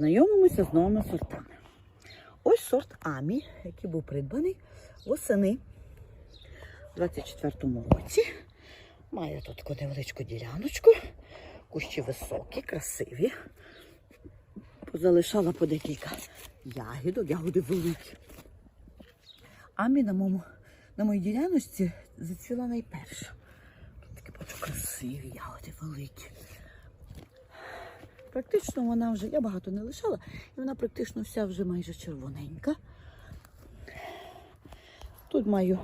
Знайомимося з новими сортами. Ось сорт Амі, який був придбаний восени у 24-му році. Має тут таку невеличку діляночку. Кущі високі, красиві. Позалишала по декілька ягідок, ягоди великі. Амі на, моєму, на моїй діляночці зацвіла найперша. Тут такі бачу красиві ягоди великі. Практично вона вже, я багато не лишала, і вона практично вся вже майже червоненька. Тут маю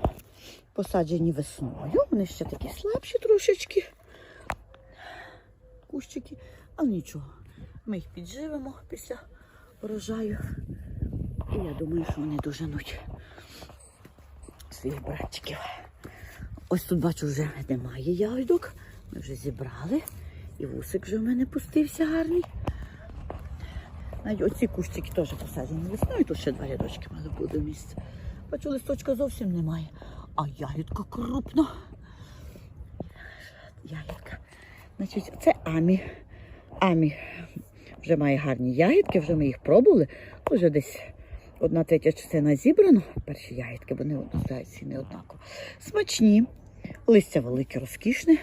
посаджені весною, вони ще такі слабші трошечки. Кущики, але нічого. Ми їх підживемо після урожаю. І я думаю, що вони доженуть своїх братчиків. Ось тут бачу, вже немає ягодок. Ми вже зібрали. І вусик вже в мене пустився гарний. Навіть оці кущики теж посаджені весною, тут ще два рядочки мали буде місце. Бачу, листочка зовсім немає. А ягідка крупна. Ягідка. Значить, це Амі. Амі вже має гарні ягідки, вже ми їх пробували. Вже десь одна третя частина зібрана. Перші ягідки, одноздається і не однаково. Смачні. Листя велике, розкішне,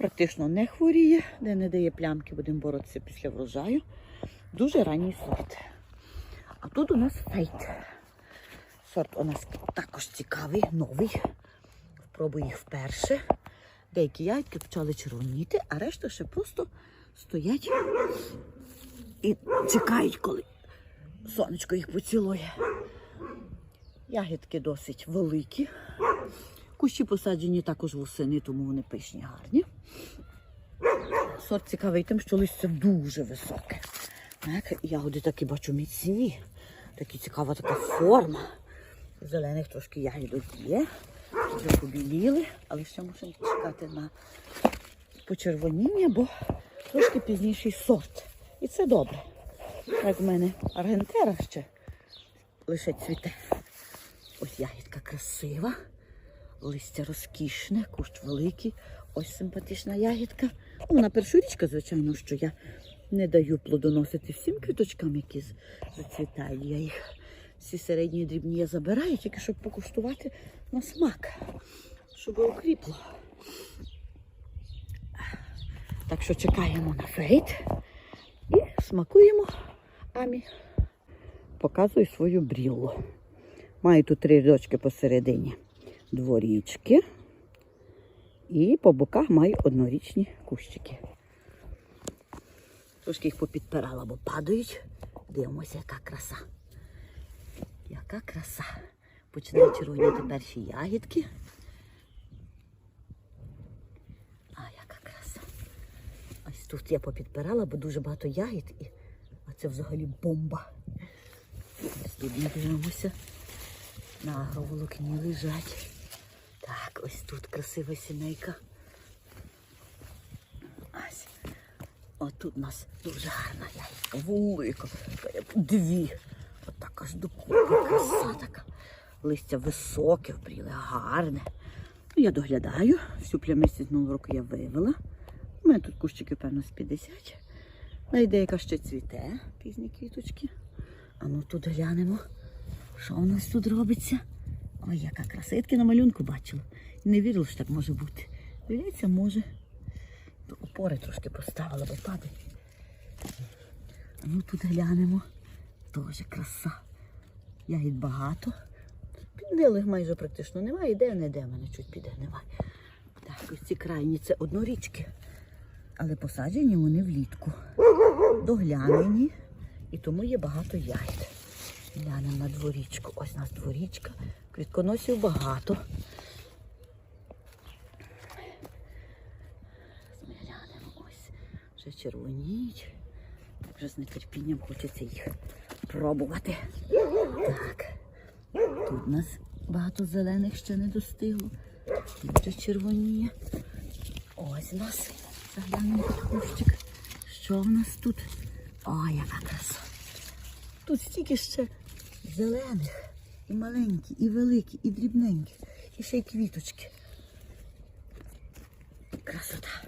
практично не хворіє, де не дає плямки, будемо боротися після врожаю. Дуже ранній сорт. А тут у нас фейт. Сорт у нас також цікавий, новий. Пробую їх вперше. Деякі ягідки почали червоніти, а решта ще просто стоять і чекають, коли сонечко їх поцілує. Ягідки досить великі. Кущі посаджені також восени, тому вони пишні гарні. Сорт цікавий тим, що листя дуже високе. Так, ягоди такі бачу міцні. Такі цікава така форма. Зелених трошки ягідок є. Вже побіліли, але ще мусимо чекати на почервоніння, бо трошки пізніший сорт. І це добре. Як в мене аргентера ще лише цвіте. Ось ягідка красива, листя розкішне, кущ великий. Ось симпатична ягідка. Вона першорічка, звичайно, що я не даю плодоносити всім квіточкам, які зацвітають. Я їх всі середні дрібні я забираю, тільки щоб покуштувати на смак, щоб окріпло. Так що чекаємо на фейт і смакуємо амі. Показую свою бріллу. Маю тут три рядочки посередині дворічки. І по боках маю однорічні кущики. Трошки їх попідпирала, бо падають. Дивимося, яка краса. Яка краса. Починають червоніти перші ягідки. А, яка краса. Ось тут я попідпирала, бо дуже багато ягід. А це взагалі бомба. Ось тут ми дивимося. На агроволокні лежать. Ось тут красива сімейка. Ось. Отут у нас дуже гарна яйка, велика. Дві. Отак аж докупи. Краса така. Листя високе, вбріле, гарне. Ну, я доглядаю. Всю плямистість минулого року я вивела. У мене тут кущики, певно, з 50. Найде, яка ще цвіте, пізні квіточки. А ну тут глянемо, що у нас тут робиться. Ой, яка краса. Я таки на малюнку бачила. Не вірила, що так може бути. Виявляється, може. До опори трошки поставила, бо падає. А ну тут глянемо. Тоже краса. Ягід багато. Підгнилих майже практично немає. Де не де в мене чуть підгниває. Так, ось ці крайні це однорічки. Але посаджені вони влітку. Доглянені. І тому є багато ягід. Глянемо на дворічку. Ось у нас дворічка. Квітконосів багато. Ми глянемо ось. Вже червоніють. Вже з нетерпінням хочеться їх пробувати. Так. Тут у нас багато зелених ще не достигло. Тут вже червоніє. Ось у нас. Заглянемо кущик. Що в нас тут? Ой, яка краса. Тут стільки ще зелених, і маленькі, і великі, і дрібненькі, і ще й квіточки. Красота.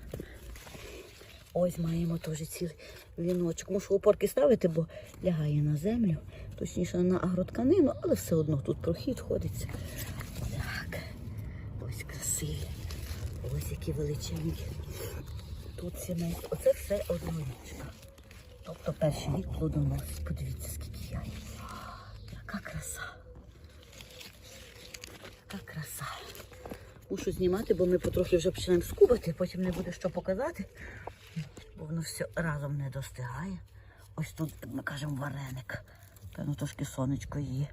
Ось маємо теж цілий віночок. Мушу опорки ставити, бо лягає на землю, точніше на агротканину, але все одно тут прохід ходиться. Так, ось красиві. Ось які величенькі. Тут сімейство. Оце все однорічка. Тобто перший рік плодоносить. Подивіться, скільки яєць. Яка краса. Яка краса. Мушу знімати, бо ми потрохи вже починаємо скубати, потім не буде що показати, воно все разом не достигає. Ось тут, як ми кажемо, вареник. Певно, трошки сонечко її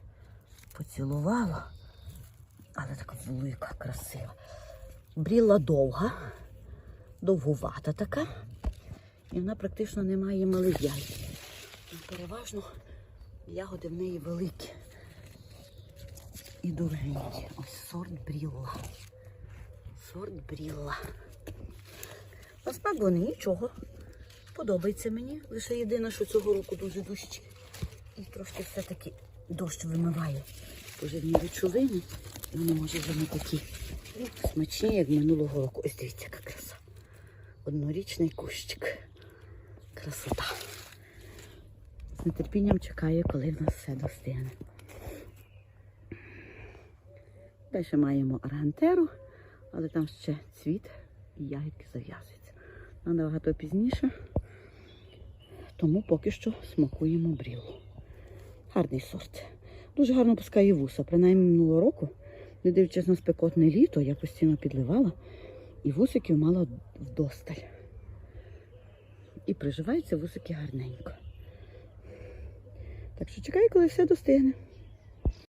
поцілувало. Але така велика, красива. Бріла довга, довгувата така. І вона практично не має малих яйць. Переважно ягоди в неї великі і довгенькі. Ось сорт брілла. Сорт брілла. Насправді вони нічого. Подобається мені. Лише єдине, що цього року дуже дощ. І трошки все-таки дощ вимиває поживні речовини. І вони може вже не такі смачні, як минулого року. Ось дивіться, яка краса. Однорічний кущик. Красота. З нетерпінням чекаю, коли в нас все достигне. Далі маємо аргантеру, але там ще цвіт і ягідки зав'язуються. Нам набагато пізніше, тому поки що смакуємо брілу. Гарний сорт. Дуже гарно пускає вуса. Принаймні минулого року, не дивлячись на спекотне літо, я постійно підливала і вусиків мала вдосталь. І приживаються вусики гарненько. Так що чекаю, коли все достигне.